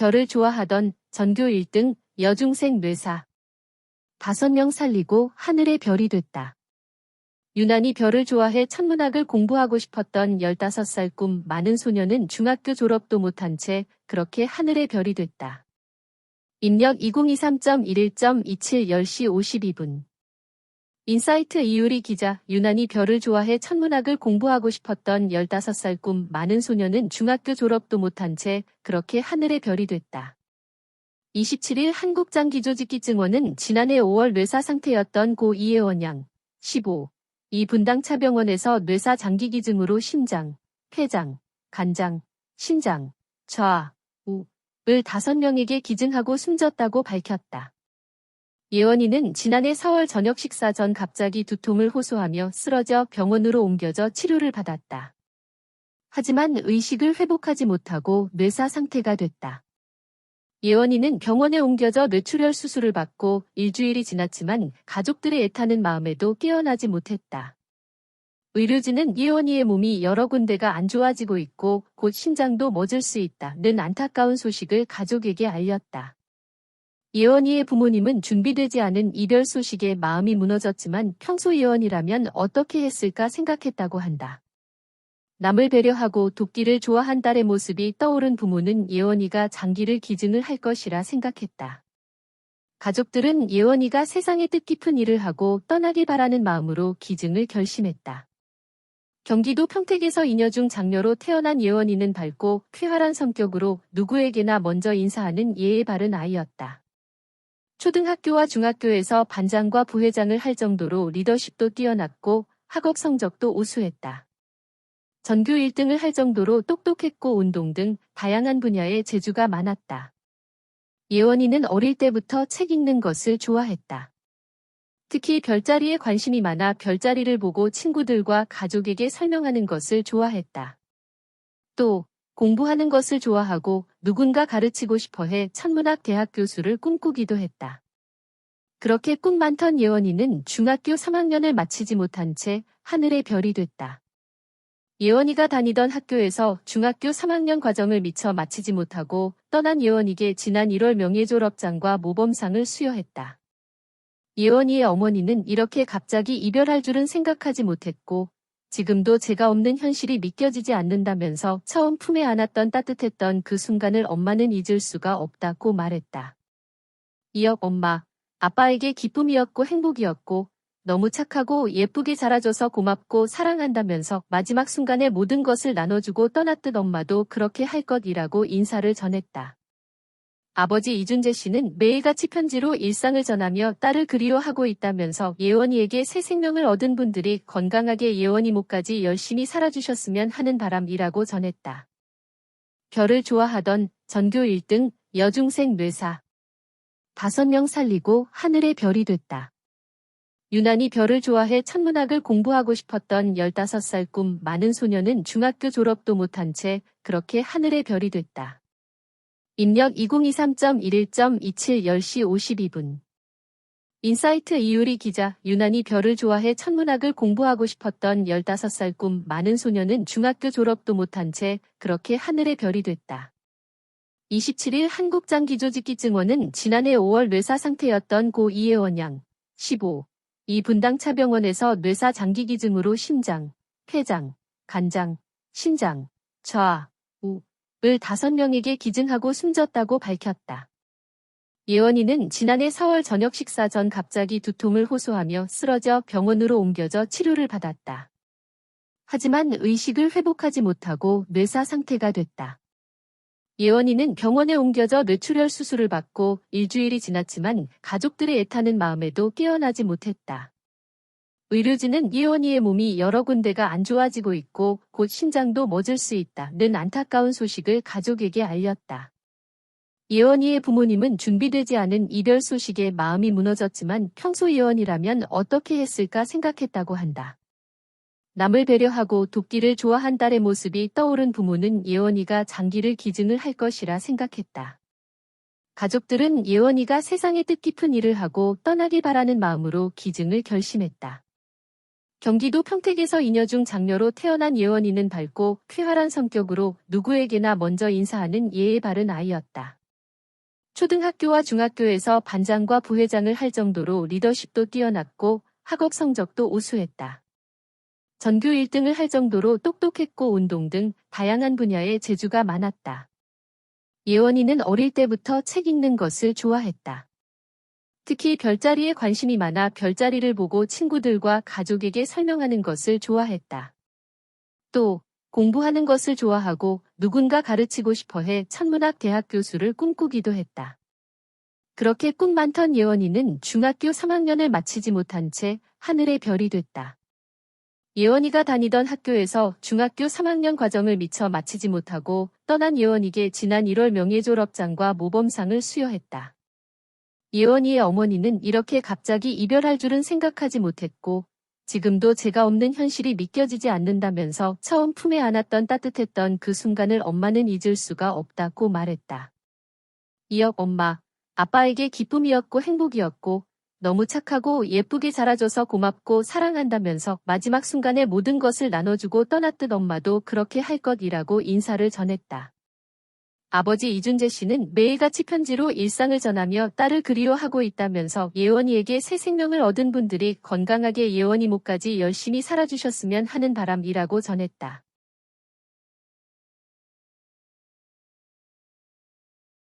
별을 좋아하던 전교 1등 여중생 뇌사. 다섯 명 살리고 하늘의 별이 됐다. 유난히 별을 좋아해 천문학을 공부하고 싶었던 15살 꿈 많은 소녀는 중학교 졸업도 못한 채 그렇게 하늘의 별이 됐다. 입력 2023.11.27 10시 52분. 인사이트 이유리 기자, 유난히 별을 좋아해 천문학을 공부하고 싶었던 15살 꿈 많은 소녀는 중학교 졸업도 못한 채 그렇게 하늘의 별이 됐다. 27일 한국장 기조직기 증원은 지난해 5월 뇌사 상태였던 고 이혜원 양, 15, 이 분당 차병원에서 뇌사 장기 기증으로 심장, 폐장, 간장, 신장, 좌, 우, 을 5명에게 기증하고 숨졌다고 밝혔다. 예원이는 지난해 4월 저녁 식사 전 갑자기 두통을 호소하며 쓰러져 병원으로 옮겨져 치료를 받았다. 하지만 의식을 회복하지 못하고 뇌사 상태가 됐다. 예원이는 병원에 옮겨져 뇌출혈 수술을 받고 일주일이 지났지만 가족들의 애타는 마음에도 깨어나지 못했다. 의료진은 예원이의 몸이 여러 군데가 안 좋아지고 있고 곧 심장도 멎을 수 있다는 안타까운 소식을 가족에게 알렸다. 예원이의 부모님은 준비되지 않은 이별 소식에 마음이 무너졌지만 평소 예원이라면 어떻게 했을까 생각했다고 한다. 남을 배려하고 돕기를 좋아한 딸의 모습이 떠오른 부모는 예원이가 장기를 기증을 할 것이라 생각했다. 가족들은 예원이가 세상에 뜻깊은 일을 하고 떠나길 바라는 마음으로 기증을 결심했다. 경기도 평택에서 이녀중 장녀로 태어난 예원이는 밝고 쾌활한 성격으로 누구에게나 먼저 인사하는 예의 바른 아이였다. 초등학교와 중학교에서 반장과 부회장을 할 정도로 리더십도 뛰어났고 학업 성적도 우수했다. 전교 1등을 할 정도로 똑똑했고 운동 등 다양한 분야에 재주가 많았다. 예원이는 어릴 때부터 책 읽는 것을 좋아했다. 특히 별자리에 관심이 많아 별자리를 보고 친구들과 가족에게 설명하는 것을 좋아했다. 또 공부하는 것을 좋아하고 누군가 가르치고 싶어 해 천문학 대학 교수를 꿈꾸기도 했다. 그렇게 꿈 많던 예원이는 중학교 3학년을 마치지 못한 채 하늘의 별이 됐다. 예원이가 다니던 학교에서 중학교 3학년 과정을 미처 마치지 못하고 떠난 예원이게 지난 1월 명예졸업장과 모범상을 수여했다. 예원이의 어머니는 이렇게 갑자기 이별할 줄은 생각하지 못했고 지금도 제가 없는 현실이 믿겨지지 않는다면서 처음 품에 안았던 따뜻했던 그 순간을 엄마는 잊을 수가 없다고 말했다. 이어 엄마, 아빠에게 기쁨이었고 행복이었고 너무 착하고 예쁘게 자라줘서 고맙고 사랑한다면서 마지막 순간에 모든 것을 나눠주고 떠났듯 엄마도 그렇게 할 것이라고 인사를 전했다. 아버지 이준재 씨는 매일같이 편지로 일상을 전하며 딸을 그리워하고 있다면서 예원이에게 새 생명을 얻은 분들이 건강하게 예원이 목까지 열심히 살아주셨으면 하는 바람이라고 전했다. 별을 좋아하던 전교 1등 여중생 뇌사. 다섯 명 살리고 하늘의 별이 됐다. 유난히 별을 좋아해 천문학을 공부하고 싶었던 15살 꿈 많은 소녀는 중학교 졸업도 못한 채 그렇게 하늘의 별이 됐다. 입력 2023.11.27 10시 52분. 인사이트 이유리 기자, 유난히 별을 좋아해 천문학을 공부하고 싶었던 15살 꿈 많은 소녀는 중학교 졸업도 못한 채 그렇게 하늘의 별이 됐다. 27일 한국장 기조직기 증원은 지난해 5월 뇌사 상태였던 고 이혜원 양, 15, 이 분당 차병원에서 뇌사 장기 기증으로 심장, 폐장, 간장, 신장, 좌, 우, 을 5명에게 기증하고 숨졌다고 밝혔다. 예원이는 지난해 4월 저녁 식사 전 갑자기 두통을 호소하며 쓰러져 병원으로 옮겨져 치료를 받았다. 하지만 의식을 회복하지 못하고 뇌사 상태가 됐다. 예원이는 병원에 옮겨져 뇌출혈 수술을 받고 일주일이 지났지만 가족들의 애타는 마음에도 깨어나지 못했다. 의료진은 예원이의 몸이 여러 군데가 안 좋아지고 있고 곧 심장도 멎을 수 있다는 안타까운 소식을 가족에게 알렸다. 예원이의 부모님은 준비되지 않은 이별 소식에 마음이 무너졌지만 평소 예원이라면 어떻게 했을까 생각했다고 한다. 남을 배려하고 돕기를 좋아한 딸의 모습이 떠오른 부모는 예원이가 장기를 기증을 할 것이라 생각했다. 가족들은 예원이가 세상에 뜻깊은 일을 하고 떠나길 바라는 마음으로 기증을 결심했다. 경기도 평택에서 이녀중 장녀로 태어난 예원이는 밝고 쾌활한 성격으로 누구에게나 먼저 인사하는 예의 바른 아이였다. 초등학교와 중학교에서 반장과 부회장을 할 정도로 리더십도 뛰어났고 학업 성적도 우수했다. 전교 1등을 할 정도로 똑똑했고 운동 등 다양한 분야에 재주가 많았다. 예원이는 어릴 때부터 책 읽는 것을 좋아했다. 특히 별자리에 관심이 많아 별자리를 보고 친구들과 가족에게 설명하는 것을 좋아했다. 또 공부하는 것을 좋아하고 누군가 가르치고 싶어 해 천문학 대학 교수를 꿈꾸기도 했다. 그렇게 꿈 많던 예원이는 중학교 3학년을 마치지 못한 채 하늘의 별이 됐다. 예원이가 다니던 학교에서 중학교 3학년 과정을 미처 마치지 못하고 떠난 예원이에게 지난 1월 명예 졸업장과 모범상을 수여했다. 예원이의 어머니는 이렇게 갑자기 이별할 줄은 생각하지 못했고 지금도 제가 없는 현실이 믿겨지지 않는다면서 처음 품에 안았던 따뜻했던 그 순간을 엄마는 잊을 수가 없다고 말했다. 이어 엄마, 아빠에게 기쁨이었고 행복이었고 너무 착하고 예쁘게 자라줘서 고맙고 사랑한다면서 마지막 순간에 모든 것을 나눠주고 떠났듯 엄마도 그렇게 할 것이라고 인사를 전했다. 아버지 이준재 씨는 매일같이 편지로 일상을 전하며 딸을 그리워하고 있다면서 예원이에게 새 생명을 얻은 분들이 건강하게 예원이 목까지 열심히 살아주셨으면 하는 바람이라고 전했다.